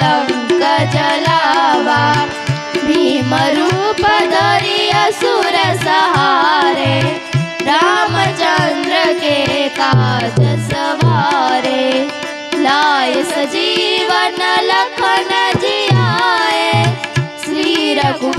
लङ्क जलाबा भीमरूप दरि असुर सहारे रामचन्द्र के काज सवारे लाय सजीवन लखन जियाए श्री रु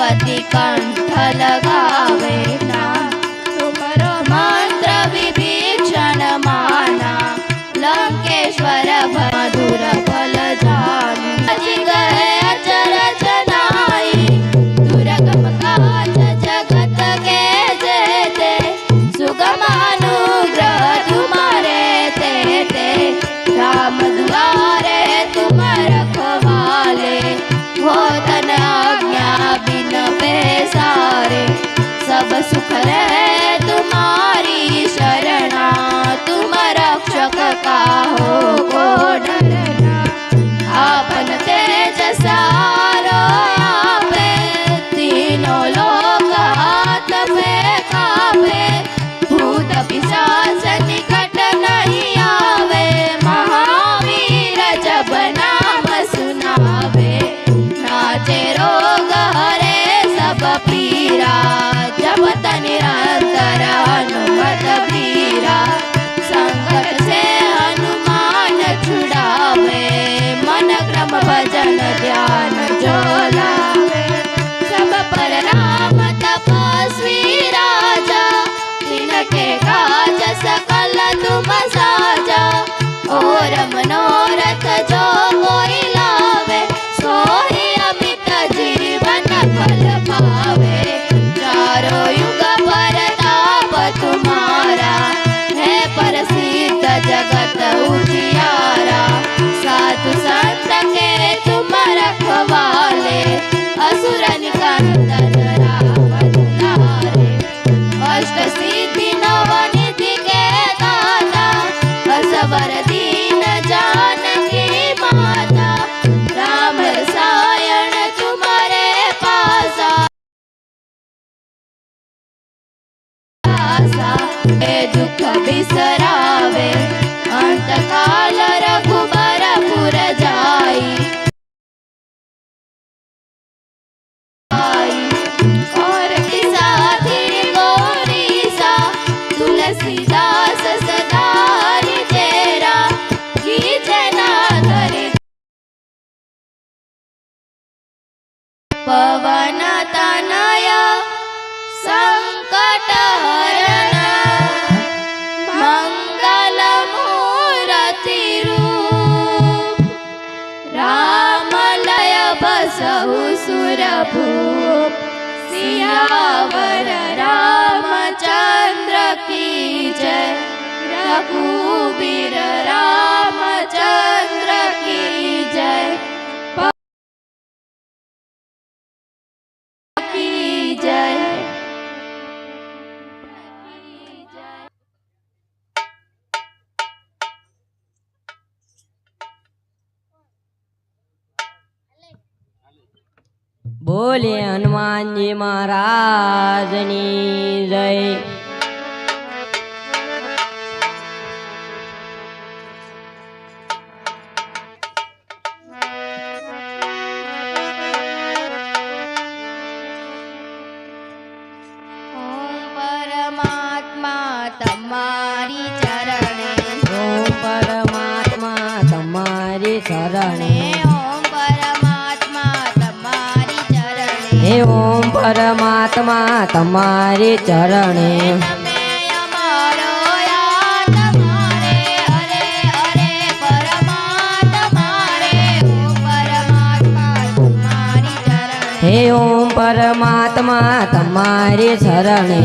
પતિ કંઠ લગાવે. સુરભૂપ સિયાવર રામચંદ્ર કી જય રઘુવીર રામચંદ્ર બોલે હનુમાનજી મહારાજની જય. તમારી ચરણે. પરમાત્મા તમારી શરણે પરમાત્મા તમારી ચરણે. હે ઓમ પરમાત્મા તમારી શરણે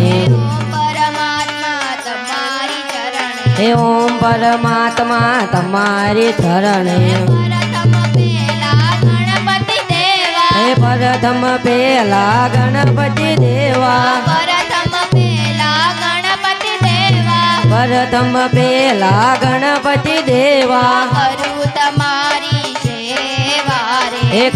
હે ઓમ પરમાત્મા તમારી શરણે પ્રથમ પેલા ગણપતિ દેવા. પ્રથમ પેલા ગણપતિ દેવા. પ્રથમ પેલા ગણપતિ દેવા. હે કરું કરું તમારી સેવા રે.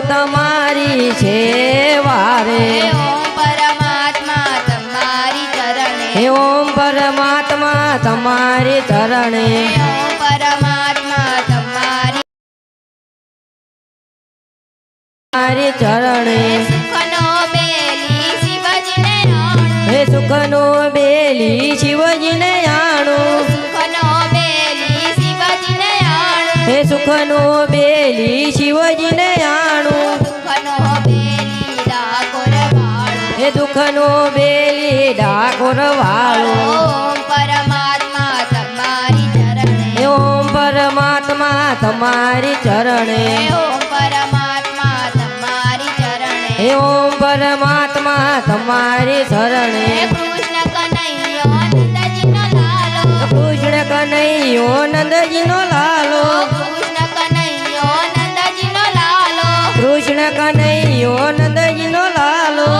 તમારી સેવા રે. ઓમ પરમાત્મા તમારી ચરણે. ઓમ પરમાત્મા તમારી ચરણે. ઓમ પરમાત્મા તમારી ચરણે. સુખનો બેલી શિવજીને આણો હે સુખનો બેલી શિવજીને આણું. સુખનો બેલી શિવજીને રાણું હે સુખનો બેલી શિવજીને આણું. સુખનો બેલી ડાકોર વાળો. હે દુઃખનો બેલી ડાકોર વાળો. ઓમ પરમાત્મા તમારી ચરણે. ઓમ પરમાત્મા તમારી ચરણે. તમારી શરણે. કૃષ્ણ કનૈયો નંદજીનો લાલો. કૃષ્ણ કનૈયો નંદજીનો લાલો.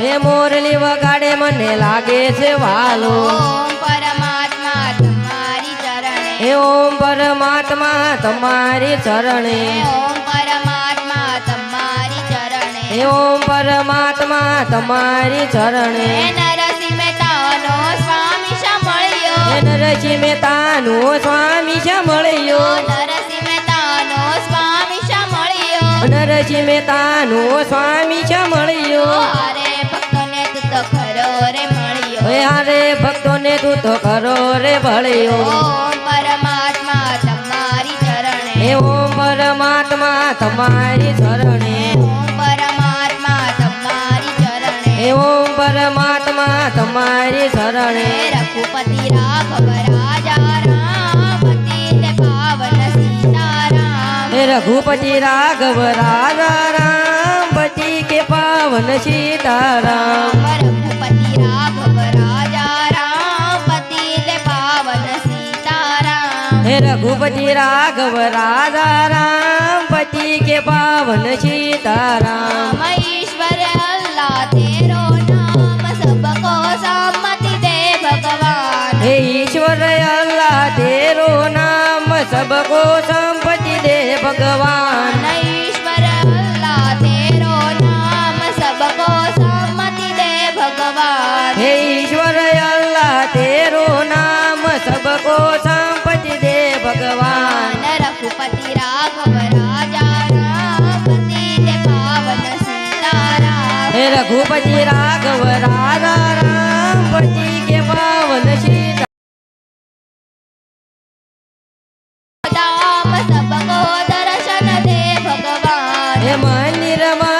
હે મોરલી વગાડે મને લાગે છે વાલો. ઓમ પરમાત્મા તમારી ચરણે. હે ઓમ પરમાત્મા તમારી શરણે હે ઓમ પરમાત્મા તમારી શરણે હે નરસિંહ મહેતાનો સ્વામી સાંભળ્યો. હે નરસિંહ મહેતાનો સ્વામી સાંભળ્યો. નરસિંહ મહેતાનો સ્વામી સાંભળ્યો. નરસિંહ મહેતાનો સ્વામી સાંભળ્યો. અરે ભક્તોને તું તો ખરો રે મળ્યો. હે હારે ભક્તોને તું તો કરો રે ભળ્યો ઓમ પરમાત્મા તમારી ચરણે. હે ઓમ પરમાત્મા તમારી શરણે હે ઓમ પરમાત્મા તમારી શરણે. રઘુપતિ રાઘવ રાજા રામ પતિત પાવન સીતારામ. હે રઘુપતિ રાઘવ રાજા રામ પતિ કે પાવન સીતારામ. રઘુપતિ રાઘવ રાજા રામ પાવન સીતારામ. હે રઘુપતિ રાઘવ રાજા રામ પતિ કે પાવન સીતારામ. ભૂપતિ રાઘવ રાધા રામ પતિ કે પાવન શ્રી રામ સબકો દર્શન દે ભગવાન. મંદિરમાં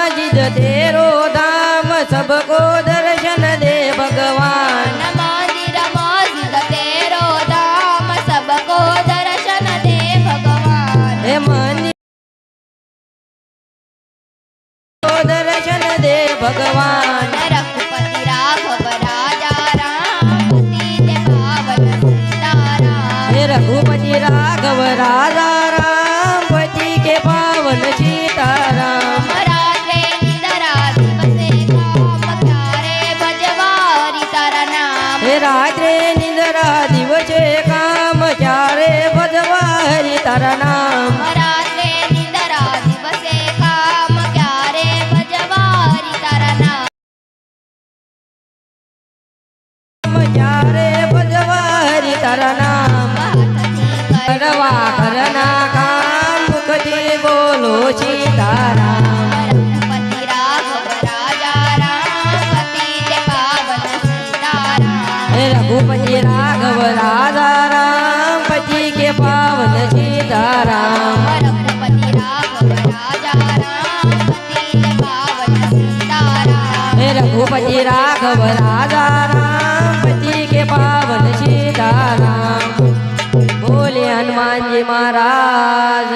ભગવાન. રઘુપતિ રાઘવ રાજા રામ રઘુપતિ રાઘવ રાજા રાઘવ રાજા રામ પતિ કે પાવન સીતારામ બોલે હનુમાનજી મહારાજની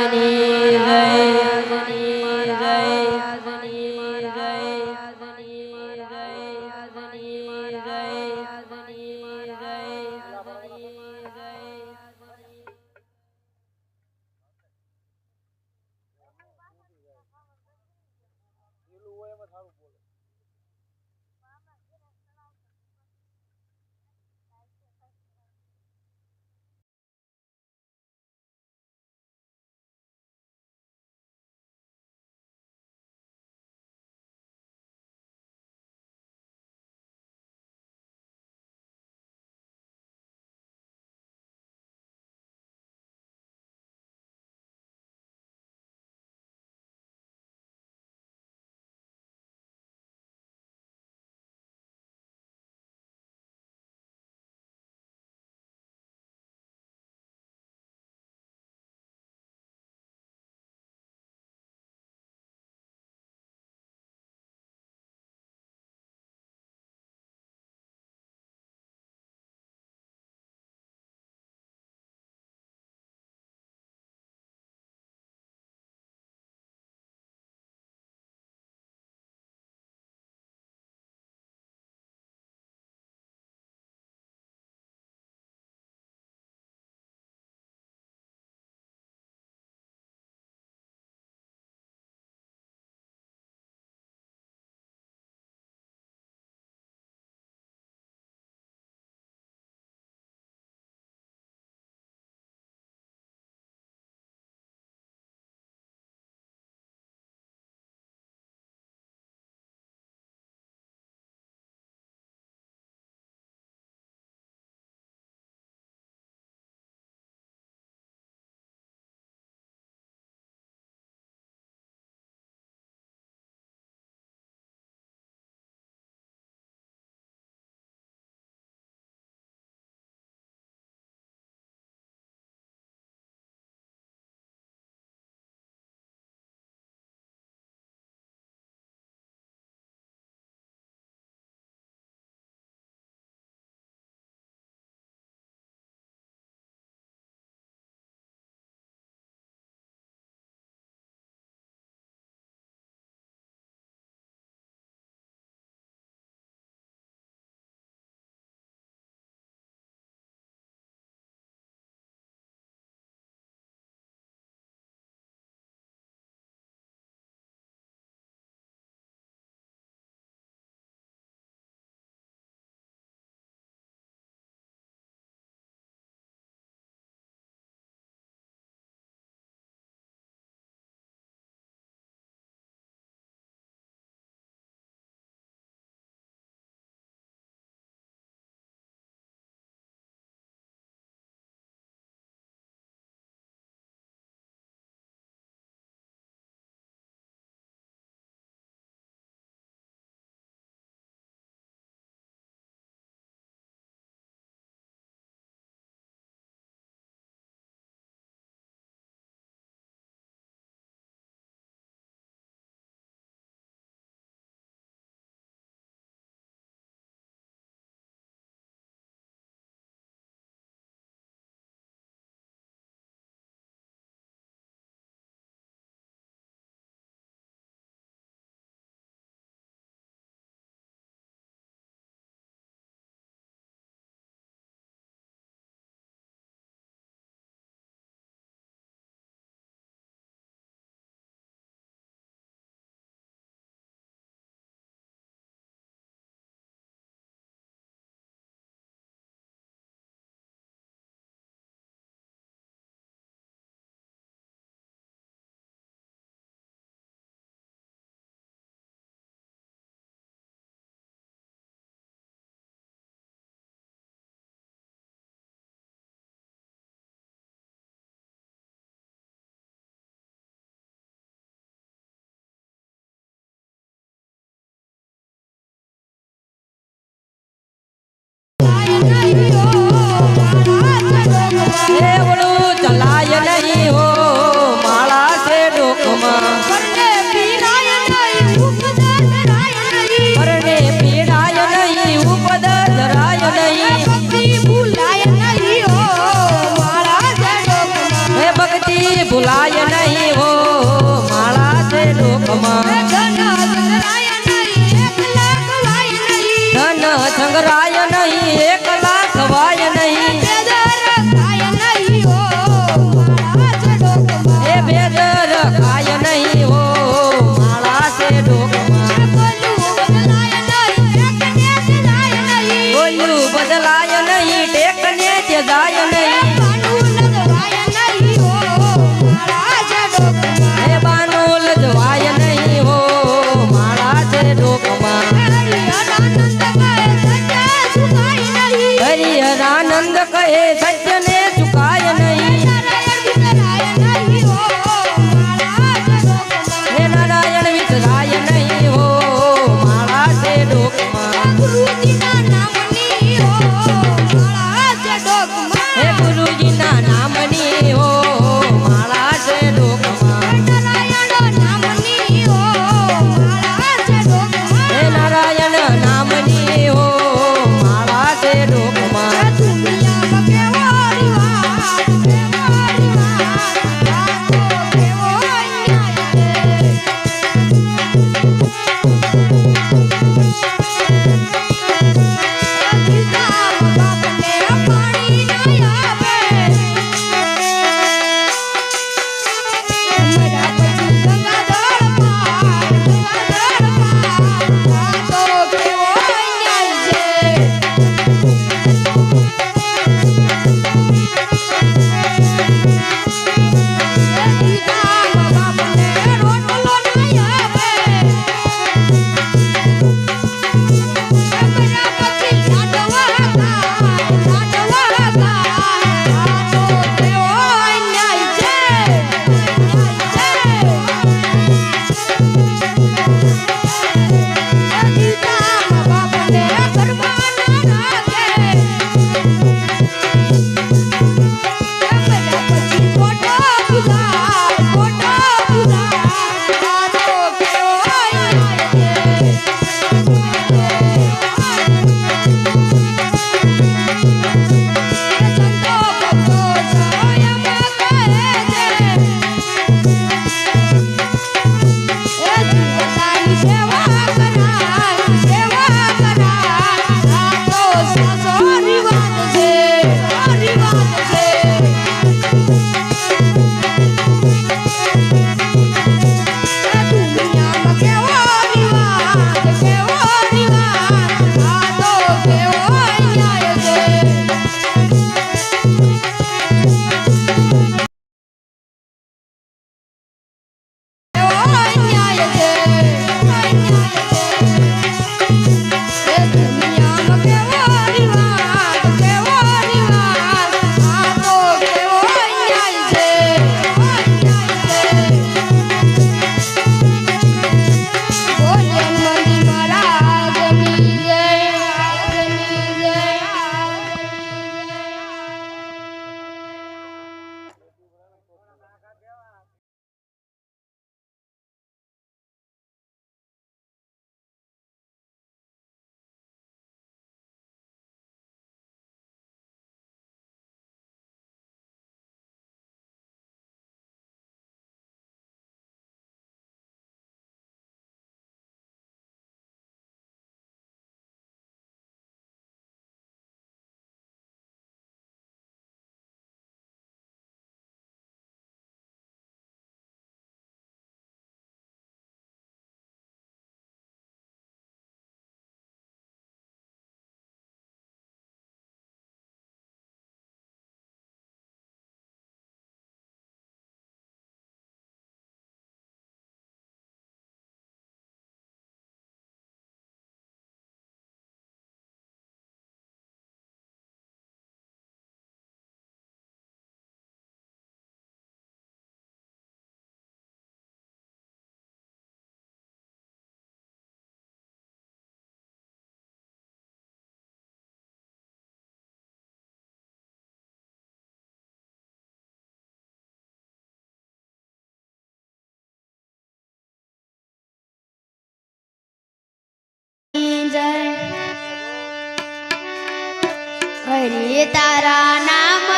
હરે તારા નામ